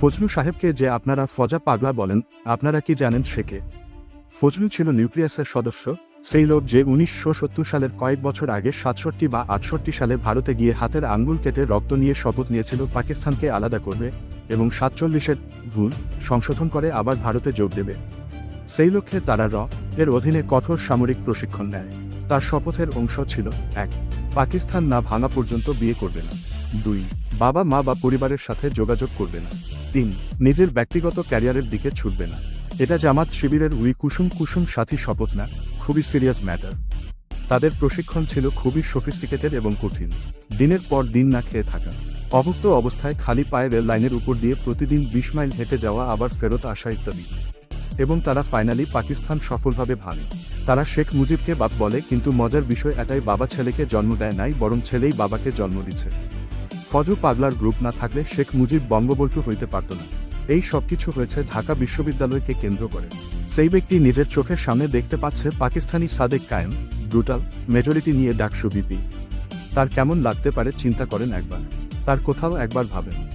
ফজলু সাহেবকে যে আপনারা ফজা পাগলা বলেন, আপনারা কি জানেন সে কে? ফজলু ছিল নিউক্লিয়াসের সদস্য, সেই লোক যে উনিশশো সত্তর সালের কয়েক বছর আগে সাতষট্টি বা আটষট্টি সালে ভারতে গিয়ে হাতের আঙ্গুল কেটে রক্ত নিয়ে শপথ নিয়েছিল, পাকিস্তানকে আলাদা করবে এবং সাতচল্লিশের ভুল সংশোধন করে আবার ভারতে যোগ দেবে। সেই লক্ষ্যে তারা র এর অধীনে কঠোর সামরিক প্রশিক্ষণ নেয়। তার শপথের অংশ ছিল এক, পাকিস্তান না ভাঙা পর্যন্ত বিয়ে করবে না। দুই, বাবা মা বা পরিবারের সাথে যোগাযোগ করবে না। তিন, নিজের ব্যক্তিগত ক্যারিয়ারের দিকে ছুটবে না। এটা জামাত শিবিরের উই কুসুম কুসুম সাথী শপথ না, খুবই সিরিয়াস ম্যাটার। তাদের প্রশিক্ষণ ছিল খুবই সফিস্টিকেটেড এবং কঠিন। দিনের পর দিন না খেয়ে থাকা। অভুক্ত অবস্থায় খালি পায়ে রেল লাইনের উপর দিয়ে প্রতিদিন বিশ মাইল হেঁটে যাওয়া আবার ফেরত আসা ইত্যাদি। এবং তারা ফাইনালি পাকিস্তান সফলভাবে ভাঙে। তারা শেখ মুজিবকে বাপ বলে, কিন্তু মজার বিষয় এটাই বাবা ছেলেকে জন্ম দেয় নাই, বরং ছেলেই বাবাকে জন্ম দিচ্ছে। ফজু পাগলার গ্রুপ না থাকলে শেখ মুজিব বঙ্গবন্ধু হইতে পারত না। এই সবকিছু হয়েছে ঢাকা বিশ্ববিদ্যালয়কে কেন্দ্র করে। সেই ব্যক্তি নিজের চোখের সামনে দেখতে পাচ্ছে পাকিস্তানি সাদেক কায়েম, ব্রুটাল, মেজরিটি নিয়ে ডাকসু বিপি। তার কেমন লাগতে পারে চিন্তা করেন একবার। তার কোথাও একবার ভাবেন।